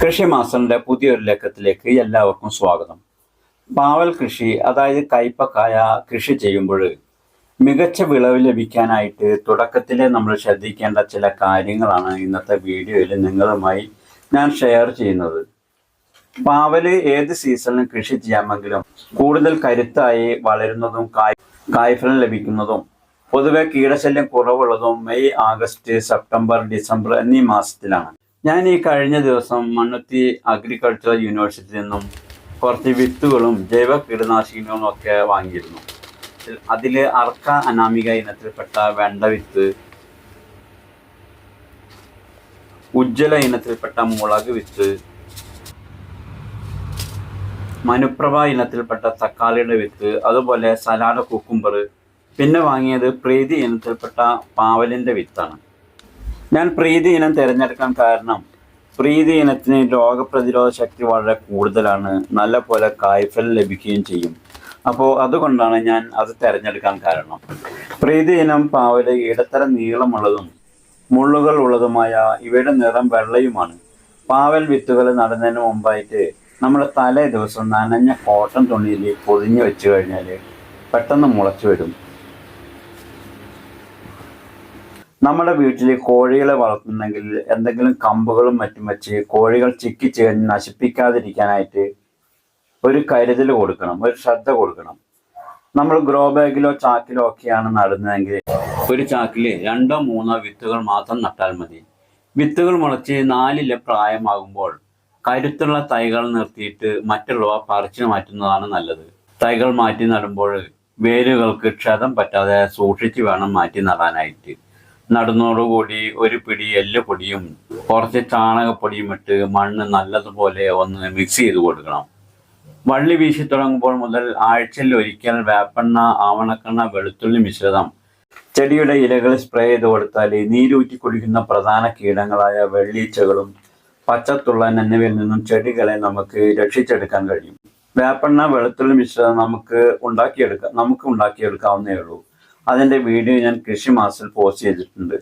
കൃഷി പുതിയൊരു ലക്കത്തിലേക്ക് എല്ലാവർക്കും സ്വാഗതം. പാവൽ കൃഷി അതായത് കയ്പക്കായ കൃഷി ചെയ്യുമ്പോൾ മികച്ച വിളവ് ലഭിക്കാനായിട്ട് തുടക്കത്തിൽ നമ്മൾ ശ്രദ്ധിക്കേണ്ട ചില കാര്യങ്ങളാണ് ഇന്നത്തെ വീഡിയോയിൽ നിങ്ങളുമായി ഞാൻ ഷെയർ ചെയ്യുന്നത്. പാവൽ ഏത് സീസണിലും കൃഷി ചെയ്യാമെങ്കിലും കൂടുതൽ കരുത്തായി വളരുന്നതും കായ് കായ്ഫലം ലഭിക്കുന്നതും പൊതുവെ കീടശല്യം കുറവുള്ളതും മെയ് ആഗസ്റ്റ് സെപ്റ്റംബർ ഡിസംബർ എന്നീ മാസത്തിലാണ്. ഞാൻ ഈ കഴിഞ്ഞ ദിവസം മണ്ണുത്തി അഗ്രികൾച്ചറൽ യൂണിവേഴ്സിറ്റിയിൽ നിന്നും കുറച്ച് വിത്തുകളും ജൈവ കീടനാശിനികളും ഒക്കെ വാങ്ങിയിരുന്നു. അതിൽ അർക്ക അനാമിക ഇനത്തിൽപ്പെട്ട വെണ്ട വിത്ത് ഉജ്ജ്വല ഇനത്തിൽപ്പെട്ട മുളക് വിത്ത് മനുപ്രഭ ഇനത്തിൽപ്പെട്ട തക്കാളിയുടെ വിത്ത് അതുപോലെ സലാഡ് കുക്കുംബർ പിന്നെ വാങ്ങിയത് പ്രീതി ഇനത്തിൽപ്പെട്ട പാവലിന്റെ വിത്താണ്. ഞാൻ പ്രീതി ഇനം തിരഞ്ഞെടുക്കാൻ കാരണം പ്രീതി ഇനത്തിന് രോഗപ്രതിരോധ ശക്തി വളരെ കൂടുതലാണ്. നല്ല പോലെ കായ്ഫലം ലഭിക്കുകയും ചെയ്യും. അപ്പോൾ അതുകൊണ്ടാണ് ഞാൻ അത് തിരഞ്ഞെടുക്കാൻ കാരണം. പ്രീതി ഇനം പാവൽ ഇടത്തരം നീളമുള്ളതും മുള്ളുകൾ ഉള്ളതുമായ ഇവയുടെ നിറം വെള്ളയുമാണ്. പാവൽ വിത്തുകൾ നടുന്നതിന് മുമ്പായിട്ട് നമ്മൾ തലേ ദിവസം നനഞ്ഞ കോട്ടൺ തുണിയിൽ പൊതിഞ്ഞ് വെച്ച് കഴിഞ്ഞാൽ പെട്ടെന്ന് മുളച്ചു വരും. നമ്മുടെ വീട്ടിൽ കോഴികളെ വളർത്തുന്നെങ്കിൽ എന്തെങ്കിലും കമ്പുകളും മറ്റും വെച്ച് കോഴികൾ ചിക്കി ചേർന്ന് നശിപ്പിക്കാതിരിക്കാനായിട്ട് ഒരു കരുതൽ കൊടുക്കണം ഒരു ശ്രദ്ധ കൊടുക്കണം. നമ്മൾ ഗ്രോ ബാഗിലോ ചാക്കിലോ ഒക്കെയാണ് നടുന്നതെങ്കിൽ ഒരു ചാക്കിൽ രണ്ടോ മൂന്നോ വിത്തുകൾ മാത്രം നട്ടാൽ മതി. വിത്തുകൾ മുളച്ച് നാലില പ്രായമാകുമ്പോൾ കരുത്തുള്ള തൈകൾ നിർത്തിയിട്ട് മറ്റുള്ളവ പറിച്ചു മാറ്റുന്നതാണ് നല്ലത്. തൈകൾ മാറ്റി നടുമ്പോൾ വേരുകൾക്ക് ക്ഷതം പറ്റാതെ സൂക്ഷിച്ച് വേണം മാറ്റി നടാനായിട്ട്. നടുന്നതോടുകൂടി ഒരു പിടി എല്ലുപൊടിയും കുറച്ച് ചാണകപ്പൊടിയും ഇട്ട് മണ്ണ് നല്ലതുപോലെ ഒന്ന് മിക്സ് ചെയ്ത് കൊടുക്കണം. വള്ളി വീശി തുടങ്ങുമ്പോൾ മുതൽ ആഴ്ചയിൽ ഒരിക്കൽ വേപ്പെണ്ണ ആവണക്കെണ്ണ വെളുത്തുള്ളി മിശ്രിതം ചെടിയുടെ ഇലകൾ സ്പ്രേ ചെയ്ത് കൊടുത്താൽ നീരൂറ്റി കുടിക്കുന്ന പ്രധാന കീടങ്ങളായ വെള്ളീച്ചകളും പച്ചത്തുള്ളൻ എന്നിവയിൽ നിന്നും ചെടികളെ നമുക്ക് രക്ഷിച്ചെടുക്കാൻ കഴിയും. വേപ്പെണ്ണ വെളുത്തുള്ളി മിശ്രിതം നമുക്ക് ഉണ്ടാക്കിയെടുക്കാം നമുക്ക് ഉണ്ടാക്കിയെടുക്കാവുന്നേ ഉള്ളൂ. അതിന്റെ വീഡിയോ ഞാൻ കൃഷി മാസിൽ പോസ്റ്റ് ചെയ്തിട്ടുണ്ട്.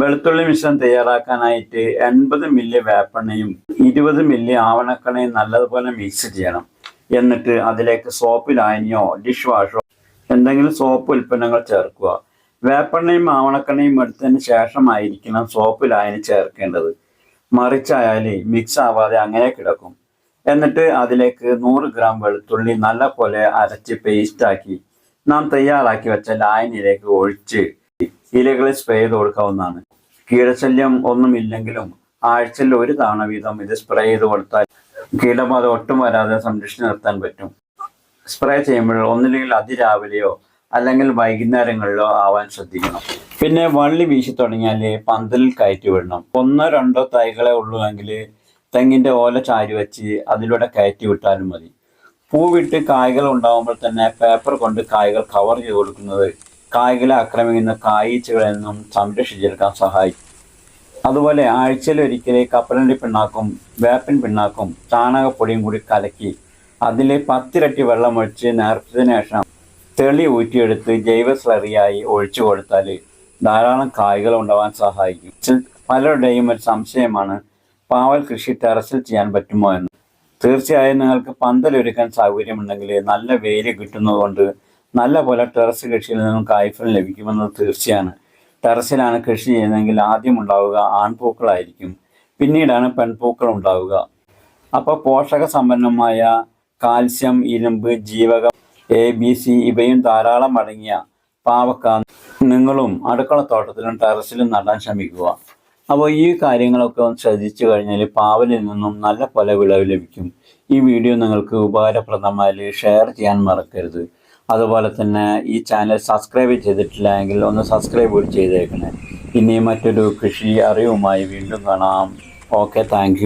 വെളുത്തുള്ളി മിശ്രം തയ്യാറാക്കാനായിട്ട് എൺപത് മില്ലി വേപ്പെണ്ണയും ഇരുപത് മില്ലി ആവണക്കെണ്ണയും നല്ലതുപോലെ മിക്സ് ചെയ്യണം. എന്നിട്ട് അതിലേക്ക് സോപ്പ് ലായനിയോ ഡിഷ് വാഷോ എന്തെങ്കിലും സോപ്പ് ഉൽപ്പന്നങ്ങൾ ചേർക്കുക. വേപ്പെണ്ണയും ആവണക്കെണ്ണയും എടുത്തതിന് ശേഷമായിരിക്കണം സോപ്പ് ലായനി ചേർക്കേണ്ടത്. മറിച്ചായാൽ മിക്സ് ആവാതെ അങ്ങനെ കിടക്കും. എന്നിട്ട് അതിലേക്ക് നൂറ് ഗ്രാം വെളുത്തുള്ളി നല്ല പോലെ അരച്ച് പേസ്റ്റാക്കി നാം തയ്യാറാക്കി വെച്ച ലായനിയിലേക്ക് ഒഴിച്ച് ഇലകളിൽ സ്പ്രേ ചെയ്ത് കൊടുക്കാവുന്നതാണ്. കീടശല്യം ഒന്നുമില്ലെങ്കിലും ആഴ്ചയിൽ ഒരു തവണ വീതം ഇത് സ്പ്രേ ചെയ്ത് കൊടുത്താൽ കീടബാധ ഒട്ടും വരാതെ സംരക്ഷിച്ച് നിർത്താൻ പറ്റും. സ്പ്രേ ചെയ്യുമ്പോൾ ഒന്നില്ലെങ്കിൽ അതിരാവിലെയോ അല്ലെങ്കിൽ വൈകുന്നേരങ്ങളിലോ ആവാൻ ശ്രദ്ധിക്കണം. പിന്നെ വള്ളി വീശി തുടങ്ങിയാൽ പന്തലിൽ കയറ്റി വിടണം. ഒന്നോ രണ്ടോ തൈകളെ ഉള്ളൂ എങ്കിൽ തെങ്ങിന്റെ ഓല ചാരി വെച്ച് അതിലൂടെ കയറ്റി വിട്ടാലും മതി. പൂവിട്ട് കായ്കൾ ഉണ്ടാകുമ്പോൾ തന്നെ പേപ്പർ കൊണ്ട് കായ്കൾ കവർ ചെയ്ത് കൊടുക്കുന്നത് കായ്കളെ ആക്രമിക്കുന്ന കായീച്ചകളിൽ നിന്നും സംരക്ഷിച്ചെടുക്കാൻ സഹായിക്കും. അതുപോലെ ആഴ്ചയിൽ ഒരിക്കലെ കപ്പലണ്ടി പിണ്ണാക്കും വേപ്പിൻ പിണ്ണാക്കും ചാണകപ്പൊടിയും കൂടി കലക്കി അതിൽ പത്തിരട്ടി വെള്ളമൊഴിച്ച് നേർച്ചതിന് ശേഷം തെളി ഊറ്റിയെടുത്ത് ജൈവ സ്ലറിയായി ഒഴിച്ചു കൊടുത്താൽ ധാരാളം കായ്കൾ ഉണ്ടാവാൻ സഹായിക്കും. പലരുടെയും ഒരു സംശയമാണ് പാവൽ കൃഷി ടെറസിൽ ചെയ്യാൻ പറ്റുമോ എന്ന്. തീർച്ചയായും നിങ്ങൾക്ക് പന്തലൊരുക്കാൻ സൗകര്യമുണ്ടെങ്കിൽ നല്ല വേര് കിട്ടുന്നതുകൊണ്ട് നല്ല പോലെ ടെറസ് കൃഷിയിൽ നിന്നും കായ്ഫലം ലഭിക്കുമെന്നത് തീർച്ചയാണ്. ടെറസിലാണ് കൃഷി ചെയ്യുന്നതെങ്കിൽ ആദ്യം ഉണ്ടാവുക ആൺപൂക്കളായിരിക്കും. പിന്നീടാണ് പെൺപൂക്കൾ ഉണ്ടാവുക. അപ്പോൾ പോഷക സമ്പന്നമായ കാൽസ്യം ഇരുമ്പ് ജീവകം എ ബി സി ഇവയും ധാരാളം അടങ്ങിയ പാവക്ക നിങ്ങളും അടുക്കളത്തോട്ടത്തിലും ടെറസിലും നടാൻ ശ്രമിക്കുക. അപ്പോൾ ഈ കാര്യങ്ങളൊക്കെ ഒന്ന് ശ്രദ്ധിച്ചു കഴിഞ്ഞാൽ പാവലിൽ നിന്നും നല്ല പല വിളവ് ലഭിക്കും. ഈ വീഡിയോ നിങ്ങൾക്ക് ഉപകാരപ്രദമായി ഷെയർ ചെയ്യാൻ മറക്കരുത്. അതുപോലെ തന്നെ ഈ ചാനൽ സബ്സ്ക്രൈബ് ചെയ്തിട്ടില്ല ഒന്ന് സബ്സ്ക്രൈബ് കൂടി ചെയ്തേക്കണേ. ഇനി മറ്റൊരു കൃഷി അറിവുമായി വീണ്ടും കാണാം. Okay thank